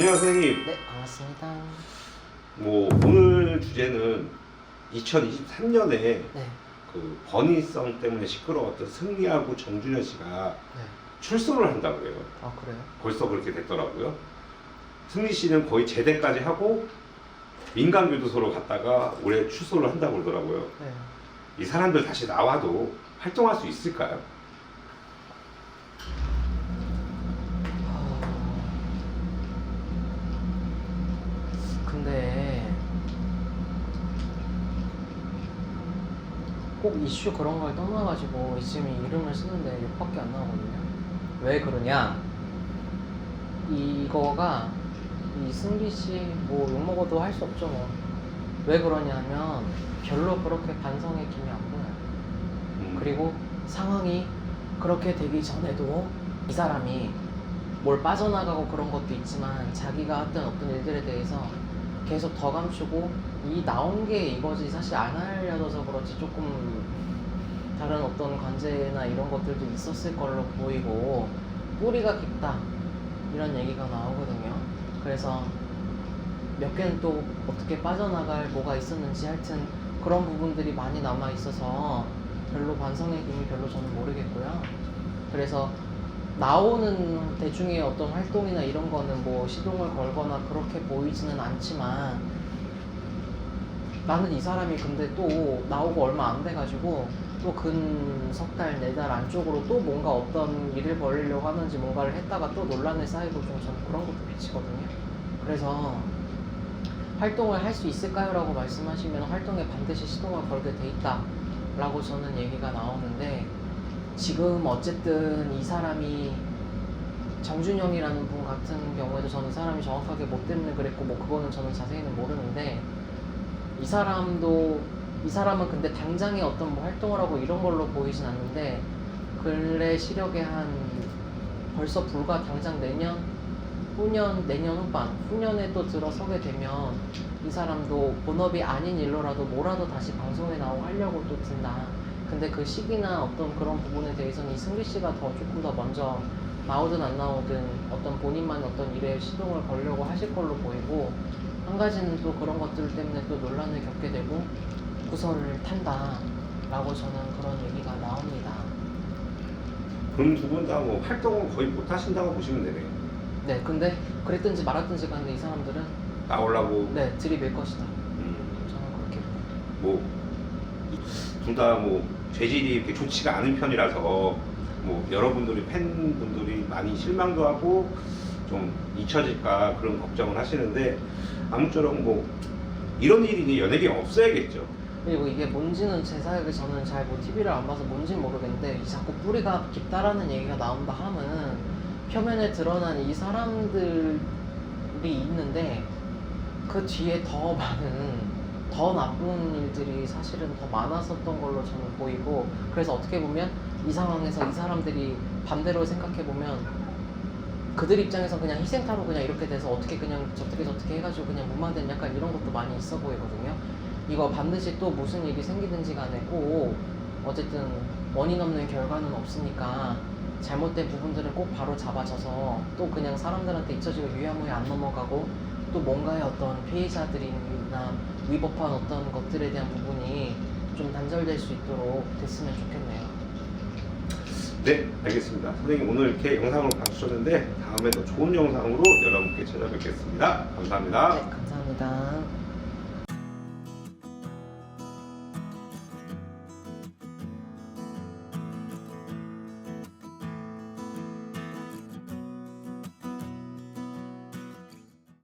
안녕하세요 선생님. 네, 반갑습니다. 뭐 오늘 주제는 2023년에 네, 그 번위성 때문에 시끄러웠던 승리하고 정준현 씨가 네. 출소를 한다고 해요. 아 그래요? 벌써 그렇게 됐더라고요. 승리 씨는 거의 제대까지 하고 민간 교도소로 갔다가 올해 출소를 한다고 그러더라고요. 네. 이 사람들 다시 나와도 활동할 수 있을까요? 근데 꼭 이슈 그런 걸 떠나가지고 이 이름을 쓰는데 욕밖에 안 나오거든요. 왜 그러냐? 이거가 이 승기 씨뭐 욕먹어도 할 수 없죠 뭐. 왜 그러냐면 별로 그렇게 반성의 김이 안 보여요. 음, 그리고 상황이 그렇게 되기 전에도 이 사람이 뭘 빠져나가고 그런 것도 있지만 자기가 했던 어떤 일들에 대해서 계속 더 감추고 이 나온 게 이거지 사실 안 알려져서 그렇지 조금 다른 어떤 관제나 이런 것들도 있었을 걸로 보이고 뿌리가 깊다 이런 얘기가 나오거든요. 그래서 몇 개는 또 어떻게 빠져나갈 뭐가 있었는지 하여튼 그런 부분들이 많이 남아 있어서 별로 반성의 김이 별로 저는 모르겠고요. 그래서 나오는 대중의 어떤 활동이나 이런 거는 뭐 시동을 걸거나 그렇게 보이지는 않지만 나는 이 사람이 근데 또 나오고 얼마 안 돼가지고 또 근 석 달, 네 달 안쪽으로 또 뭔가 어떤 일을 벌이려고 하는지 뭔가를 했다가 또 논란에 쌓이고 좀 저는 그런 것도 미치거든요. 그래서 활동을 할 수 있을까요? 라고 말씀하시면 활동에 반드시 시동을 걸게 돼 있다 라고 저는 얘기가 나오는데 지금 어쨌든 이 사람이 정준영이라는 분 같은 경우에도 저는 이 사람이 정확하게 뭐 때문에 그랬고 뭐 그거는 저는 자세히는 모르는데 이 사람도 이 사람은 근데 당장에 어떤 뭐 활동을 하고 이런 걸로 보이진 않는데 근래 시력에 한 벌써 불과 당장 내년 후년 내년 후반 후년에 또 들어서게 되면 이 사람도 본업이 아닌 일로라도 뭐라도 다시 방송에 나오고 하려고 또 든다. 근데 그 시기나 어떤 그런 부분에 대해서는 이 승기 씨가 더 조금 더 먼저 나오든 안 나오든 어떤 본인만 어떤 일에 시동을 걸려고 하실 걸로 보이고 한 가지는 또 그런 것들 때문에 또 논란을 겪게 되고 구설을 탄다 라고 저는 그런 얘기가 나옵니다. 그럼 두 분 다 뭐 활동을 거의 못 하신다고 보시면 되네요. 네, 근데 그랬든지 말았든지 간에 이 사람들은 나오려고 네 들이밀 것이다. 음, 저는 그렇게. 뭐 둘 다뭐 죄질이 이렇게 좋지가 않은 편이라서 뭐 여러분들이 팬분들이 많이 실망도 하고 좀 잊혀질까 그런 걱정을 하시는데 아무쪼록 뭐 이런 일이 연예계에 없어야겠죠. 그리고 이게 뭔지는 제 생각에 저는 잘 뭐 TV를 안 봐서 뭔지는 모르겠는데 이 자꾸 뿌리가 깊다라는 얘기가 나온다 하면 표면에 드러난 이 사람들이 있는데 그 뒤에 더 많은 더 나쁜 일들이 사실은 더 많았었던 걸로 저는 보이고 그래서 어떻게 보면 이 상황에서 이 사람들이 반대로 생각해 보면 그들 입장에서 그냥 희생타로 그냥 이렇게 돼서 어떻게 그냥 저떻게 저떻게 해가지고 그냥 무마된 약간 이런 것도 많이 있어 보이거든요. 이거 반드시 또 무슨 일이 생기든지 간에 꼭 어쨌든 원인 없는 결과는 없으니까 잘못된 부분들은 꼭 바로 잡아져서 또 그냥 사람들한테 잊혀지고 유야무에 안 넘어가고 또 뭔가의 어떤 피해자들이나 위법한 어떤 것들에 대한 부분이 좀 단절될 수 있도록 됐으면 좋겠네요. 네, 알겠습니다. 선생님 오늘 이렇게 영상으로 봐주셨는데 다음에 더 좋은 영상으로 여러분께 찾아뵙겠습니다. 감사합니다. 네, 감사합니다.